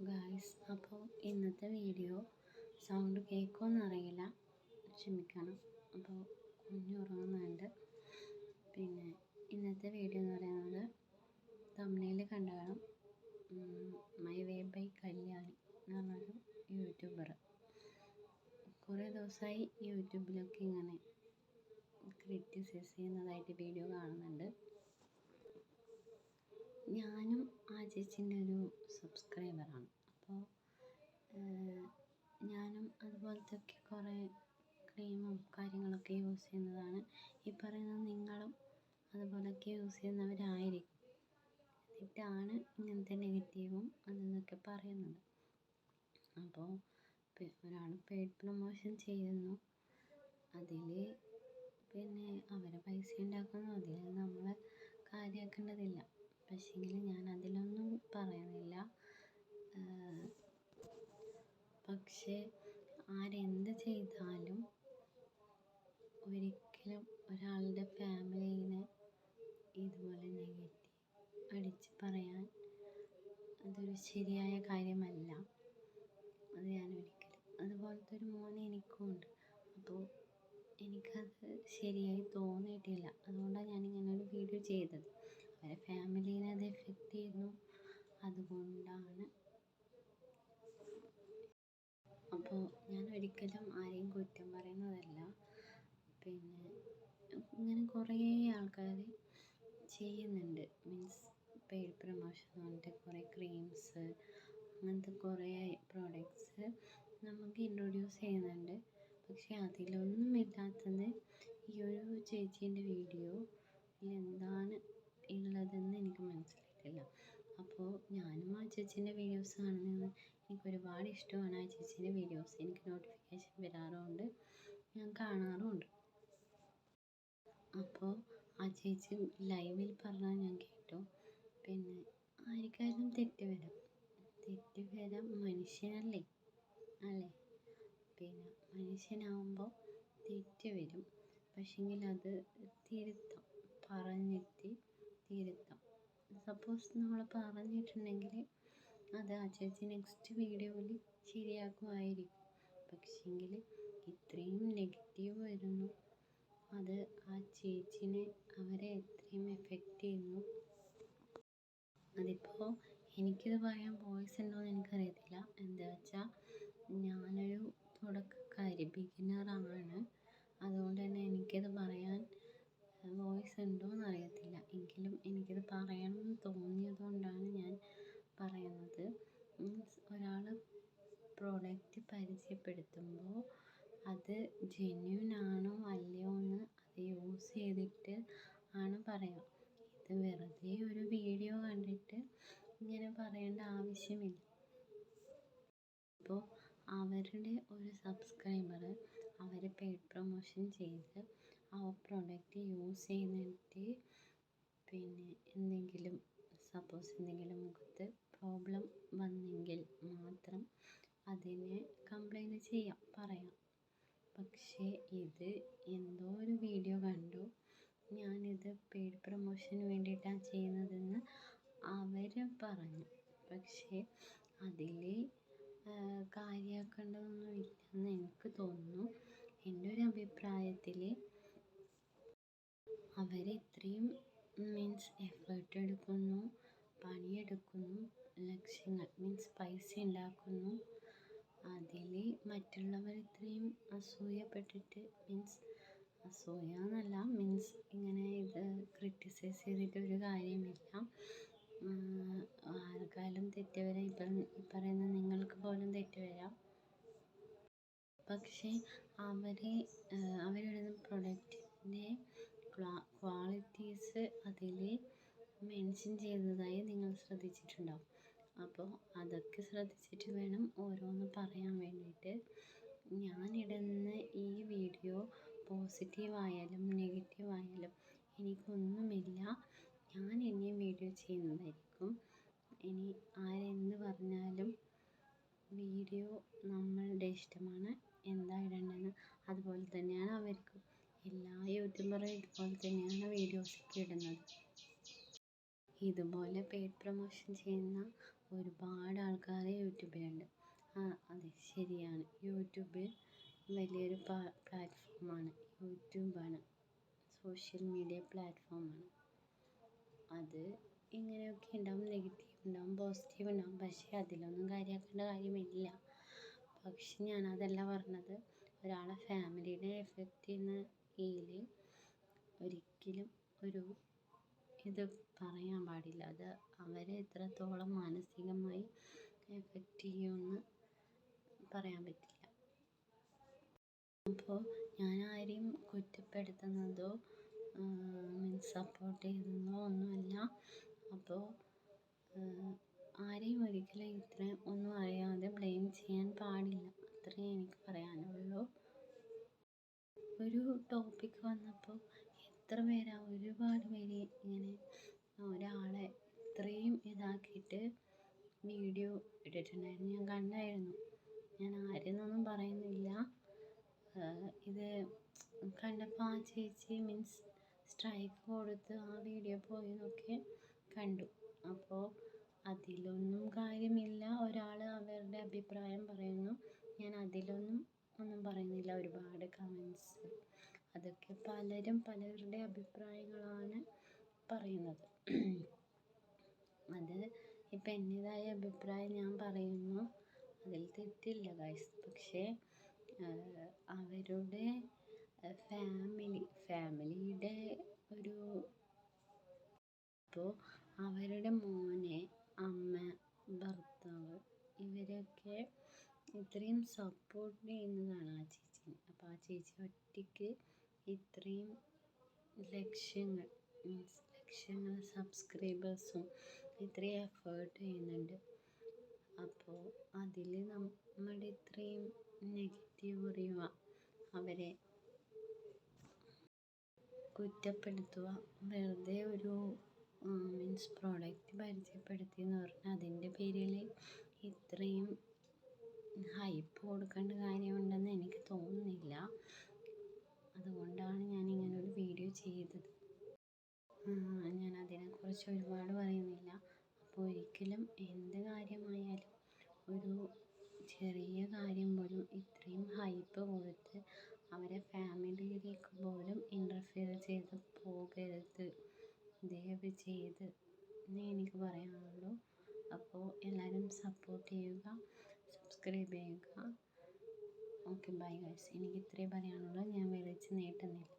Guys അപ്പോൾ ഇന്നത്തെ video sound കേൾക്കുമെന്ന് അറിയില്ല. ക്ഷമിക്കണം. അപ്പോൾ കുഞ്ഞുറങ്ങുന്നുണ്ട്. പിന്നെ ഇന്നത്തെ വീഡിയോ എന്ന് പറയുന്നത് തമിഴിൽ കണ്ടു കാണും മൈ വേ ബൈ കല്യാണി എന്ന് പറഞ്ഞൊരു യൂട്യൂബർ കുറേ ദിവസമായി യൂട്യൂബിലൊക്കെ ഇങ്ങനെ ക്രിറ്റിസൈസ് ചെയ്യുന്നതായിട്ട് വീഡിയോ കാണുന്നുണ്ട്. ഞാനും ആ ചേച്ചീന്റെ ഒരു സബ്സ്ക്രൈബറാണ്. അപ്പോൾ ഞാനും അതുപോലത്തെയൊക്കെ കുറേ ക്രീമും കാര്യങ്ങളൊക്കെ യൂസ് ചെയ്യുന്നതാണ്. ഈ പറയുന്ന നിങ്ങളും അതുപോലൊക്കെ യൂസ് ചെയ്യുന്നവരായിരിക്കും. എന്നിട്ടാണ് ഇങ്ങനത്തെ നെഗറ്റീവും അതെന്നൊക്കെ പറയുന്നത്. അപ്പോൾ ഒരാൾ പെയ്ഡ് പ്രൊമോഷൻ ചെയ്യുന്നു. അതിൽ പിന്നെ അവർ പൈസ ഉണ്ടാക്കുന്നു. അതിൽ നമ്മൾ കാര്യമാക്കേണ്ടതില്ല. പക്ഷേങ്കിൽ ഞാൻ അതിലൊന്നും പറയുന്നില്ല പക്ഷേ ആരെന്ത് ചെയ്താലും ഒരിക്കലും ഒരാളുടെ ഫാമിലീനെ ഇതുപോലെ നെഗറ്റീവ് അടിച്ച് പറയാൻ അതൊരു ശരിയായ കാര്യമല്ല. അത് ഞാൻ ഒരിക്കലും അതുപോലത്തെ ഒരു മോനെ എനിക്കും ഉണ്ട് അപ്പോൾ എനിക്കത് ശരിയായി തോന്നിയിട്ടില്ല. അതുകൊണ്ടാണ് ഞാനിങ്ങനെ ഒരു വീഡിയോ ചെയ്തത്. അവരെ ഫാമിലീനെ അത് എഫക്റ്റ് ചെയ്യുന്നു. അതുകൊണ്ടാണ്. അപ്പോൾ ഞാൻ ഒരിക്കലും ആരെയും കുറ്റം പറയുന്നതല്ല. പിന്നെ ഇങ്ങനെ കുറേ ആൾക്കാർ ചെയ്യുന്നുണ്ട്. മീൻസ് പെയ്ഡ് പ്രൊമോഷൻ പറഞ്ഞിട്ട് കുറേ ക്രീംസ് അങ്ങനത്തെ കുറേ പ്രോഡക്ട്സ് നമുക്ക് ഇൻട്രൊഡ്യൂസ് ചെയ്യുന്നുണ്ട്. പക്ഷേ അതിലൊന്നും ഇല്ലാത്തത് ഈ ഒരു ചേച്ചീന്റെ വീഡിയോ എന്താണ് ഉള്ളതെന്ന് എനിക്ക് മനസ്സിലായിട്ടില്ല. അപ്പോൾ ഞാനും ആ ചേച്ചീന്റെ വീഡിയോസ് കാണുന്നത് എനിക്ക് ഒരുപാട് ഇഷ്ടമാണ് ആ ചേച്ചീന്റെ വീഡിയോസ് എനിക്ക് നോട്ടിഫിക്കേഷൻ വരാറുമുണ്ട് ഞാൻ കാണാറുമുണ്ട്. അപ്പോൾ ആ ചേച്ചി ലൈവിൽ പറഞ്ഞാൽ ഞാൻ കേട്ടു. പിന്നെ ആർക്കായാലും തെറ്റ് വരാം തെറ്റ് മനുഷ്യനല്ലേ? അല്ലേ? പിന്നെ മനുഷ്യനാവുമ്പോൾ തെറ്റ് വരും പക്ഷെങ്കിൽ അത് തിരുത്താം. പറഞ്ഞിട്ട് തിരുത്താം സപ്പോസ് നമ്മൾ പറഞ്ഞിട്ടുണ്ടെങ്കിൽ അത് ആ ചേച്ചി നെക്സ്റ്റ് വീഡിയോയിൽ ശരിയാക്കുമായിരിക്കും. പക്ഷേങ്കിൽ ഇത്രയും നെഗറ്റീവ് വരുന്നു. അത് ആ ചേച്ചിനെ അവരെ എത്രയും എഫക്റ്റ് ചെയ്യുന്നു. അതിപ്പോൾ എനിക്കിത് പറയാൻ വോയിസ് ഉണ്ടോയെന്ന് എനിക്കറിയത്തില്ല. എന്താ വെച്ചാൽ ഞാനൊരു തുടക്കക്കാരി ബിഗിനറാണ് അതുകൊണ്ട് തന്നെ എനിക്കിത് പറയാൻ വോയിസ് ഉണ്ടോയെന്ന് അറിയത്തില്ല. എങ്കിലും എനിക്കത് പറയണമെന്ന് തോന്നിയത് കൊണ്ടാണ് ഞാൻ പറയുന്നത്. മീൻസ് ഒരാൾ പ്രോഡക്റ്റ് പരിചയപ്പെടുത്തുമ്പോൾ അത് ജെന്യൂൻ ആണോ അല്ലയോ എന്ന് അത് യൂസ് ചെയ്തിട്ട് ആണ് പറയുക. ഇത് വെറുതെ ഒരു വീഡിയോ കണ്ടിട്ട് ഇങ്ങനെ പറയേണ്ട ആവശ്യമില്ല. അപ്പോൾ അവരുടെ ഒരു സബ്സ്ക്രൈബർ അവർ പെയ്ഡ് പ്രൊമോഷൻ ചെയ്ത് ആ പ്രോഡക്റ്റ് യൂസ് ചെയ്തിട്ട് പിന്നെ എന്തെങ്കിലും സപ്പോസ് എന്തെങ്കിലും മുഖത്ത് പ്രോബ്ലം വന്നെങ്കിൽ മാത്രം അതിനെ കംപ്ലൈന്റ് ചെയ്യാം പറയാം. പക്ഷേ ഇത് എന്തോ ഒരു വീഡിയോ കണ്ടു. ഞാനിത് പെയ്ഡ് പ്രൊമോഷന് വേണ്ടിയിട്ടാണ് ചെയ്യുന്നതെന്ന് അവർ പറഞ്ഞു. പക്ഷേ അതിൽ കാര്യമാക്കേണ്ടതൊന്നും ഇല്ലെന്ന് എനിക്ക് തോന്നുന്നു. എന്റെ ഒരു അഭിപ്രായത്തിൽ അവർ ഇത്രയും മീൻസ് എഫേർട്ട് എടുക്കുന്നു പണിയെടുക്കുന്നു ലക്ഷ്യങ്ങൾ മീൻസ് പൈസ ഉണ്ടാക്കുന്നു. അതിൽ മറ്റുള്ളവർ ഇത്രയും അസൂയപ്പെട്ടിട്ട് മീൻസ് അസൂയ എന്നല്ല മീൻസ് ഇങ്ങനെ ഇത് ക്രിട്ടിസൈസ് ചെയ്തിട്ട് ഒരു കാര്യമില്ല. ആർക്കാലും തെറ്റ് വരാം ഇപ്പം പറയുന്ന നിങ്ങൾക്ക് പോലും തെറ്റ് വരാം പക്ഷേ അവർ അവരിടുന്ന പ്രൊഡക്റ്റിന്റെ ക്വാളിറ്റീസ് അതിൽ മെൻഷൻ ചെയ്യുന്നതായി നിങ്ങൾ ശ്രദ്ധിച്ചിട്ടുണ്ടാവും. അപ്പോൾ അതൊക്കെ ശ്രദ്ധിച്ചിട്ട് വേണം ഓരോന്ന് പറയാൻ വേണ്ടിയിട്ട്. ഞാനിടുന്ന ഈ വീഡിയോ പോസിറ്റീവായാലും നെഗറ്റീവായാലും എനിക്കൊന്നുമില്ല. ഞാൻ ഇനിയും വീഡിയോ ചെയ്യുന്നതായിരിക്കും. ഇനി ആരെന്ത് പറഞ്ഞാലും വീഡിയോ നമ്മളുടെ ഇഷ്ടമാണ്. എന്താ ഇടേണ്ടതെന്ന്. അതുപോലെ തന്നെയാണ് അവർക്കും എല്ലാ യൂട്യൂബറും ഇതുപോലെ തന്നെയാണ് വീഡിയോസൊക്കെ ഇടുന്നത്. ഇതുപോലെ പെയ്ഡ് പ്രൊമോഷൻ ചെയ്യുന്ന ഒരുപാട് ആൾക്കാർ യൂട്യൂബിലുണ്ട് അതെ ശരിയാണ്. യൂട്യൂബ് വലിയൊരു പ്ലാറ്റ്ഫോമാണ് യൂട്യൂബാണ് സോഷ്യൽ മീഡിയ പ്ലാറ്റ്ഫോമാണ് അത് ഇങ്ങനെയൊക്കെ ഉണ്ടാവും നെഗറ്റീവ് ഉണ്ടാവും പോസിറ്റീവ് ഉണ്ടാവും. പക്ഷേ അതിലൊന്നും കാര്യമാക്കേണ്ട കാര്യമില്ല. പക്ഷെ ഞാനതല്ല പറഞ്ഞത് ഒരാളെ ഫാമിലീനെ എഫക്റ്റ് ചെയ്യുന്ന ഇതിൽ ഒരിക്കലും ഒരു ഇത് പറയാൻ പാടില്ല. അത് അവരെ എത്രത്തോളം മാനസികമായി എഫക്റ്റ് ചെയ്യുമെന്ന് പറയാൻ പറ്റില്ല. അപ്പോൾ ഞാൻ ആരെയും കുറ്റപ്പെടുത്തുന്നതോ മീൻസ് സപ്പോർട്ട് ചെയ്യുന്നതോ ഒന്നുമല്ല. അപ്പോൾ ആരെയും ഒരിക്കലും ഇത്രയും ഒന്നും അറിയാതെ ബ്ലെയിം ചെയ്യാൻ പാടില്ല. അത്രയേ എനിക്ക് പറയാനുള്ളൂ. ഒരു ടോപ്പിക്ക് വന്നപ്പോൾ എത്ര പേരാ ഒരുപാട് പേര് ഇങ്ങനെ ഒരാളെ ഇത്രയും ഇതാക്കിയിട്ട് വീഡിയോ ഇട്ടിട്ടുണ്ടായിരുന്നു. ഞാൻ കണ്ടായിരുന്നു. ഞാൻ ആരെന്നൊന്നും പറയുന്നില്ല. ഇത് കണ്ടപ്പോൾ ആ ചേച്ചി മീൻസ് സ്ട്രൈക്ക് കൊടുത്ത് ആ വീഡിയോ പോയെന്നൊക്കെ കണ്ടു. അപ്പോൾ അതിലൊന്നും കാര്യമില്ല. ഒരാൾ അവരുടെ അഭിപ്രായം പറയുന്നു. ഞാൻ അതിലൊന്നും ഒന്നും പറയുന്നില്ല. ഒരുപാട് കമൻസ് അതൊക്കെ പലരും പലരുടെ അഭിപ്രായങ്ങളാണ് പറയുന്നത്. അത് ഇപ്പം എന്റേതായ അഭിപ്രായം ഞാൻ പറയുന്നു. അതിൽ തെറ്റില്ല ഗൈസ് പക്ഷേ അവരുടെ ഫാമിലി ഫാമിലിയുടെ ഒരു അപ്പോൾ അവരുടെ മോനെ അമ്മ ഭർത്താവ് ഇവരൊക്കെ ഇത്രയും സപ്പോർട്ട് ചെയ്യുന്നതാണ് ആ ചേച്ചീനെ അപ്പോൾ ആ ചേച്ചി ഒറ്റയ്ക്ക് ഇത്രയും ലക്ഷങ്ങൾ മീൻസ് ലക്ഷങ്ങൾ സബ്സ്ക്രൈബേഴ്സും ഇത്രയും എഫേർട്ട് ചെയ്യുന്നുണ്ട്. അപ്പോൾ അതിൽ നമ്മുടെ ഇത്രയും നെഗറ്റീവ് പറയുക അവരെ കുറ്റപ്പെടുത്തുക വെറുതെ ഒരു മീൻസ് പ്രോഡക്റ്റ് പരിചയപ്പെടുത്തി എന്ന് പറഞ്ഞാൽ അതിന്റെ പേരിൽ ഇത്രയും ഹൈപ്പ് കൊടുക്കേണ്ട കാര്യമുണ്ടെന്ന് എനിക്ക് തോന്നുന്നില്ല. അതുകൊണ്ടാണ് ഞാൻ ഇങ്ങനെ ഒരു വീഡിയോ ചെയ്തത്. ഞാൻ അതിനെക്കുറിച്ച് ഒരുപാട് പറയുന്നില്ല. അപ്പോൾ ഒരിക്കലും എന്ത് കാര്യമായാലും ഒരു ചെറിയ കാര്യം പോലും ഇത്രയും ഹൈപ്പ് കൊടുത്ത് അവരെ ഫാമിലിയിലേക്ക് പോലും ഇന്റർഫിയർ ചെയ്ത് പോകരുത്. ദയവ് ചെയ്ത് എന്നേ എനിക്ക് പറയാനുള്ളൂ. അപ്പോൾ എല്ലാവരും സപ്പോർട്ട് ചെയ്യുക. സബ്സ്ക്രൈബ് ചെയ്യുക ഓക്കെ ബൈ ഗൈസ് എനിക്ക് ഇത്രയേ പറയാനുള്ളൂ ഞാൻ വിളിച്ച് നീട്ടുന്നില്ല.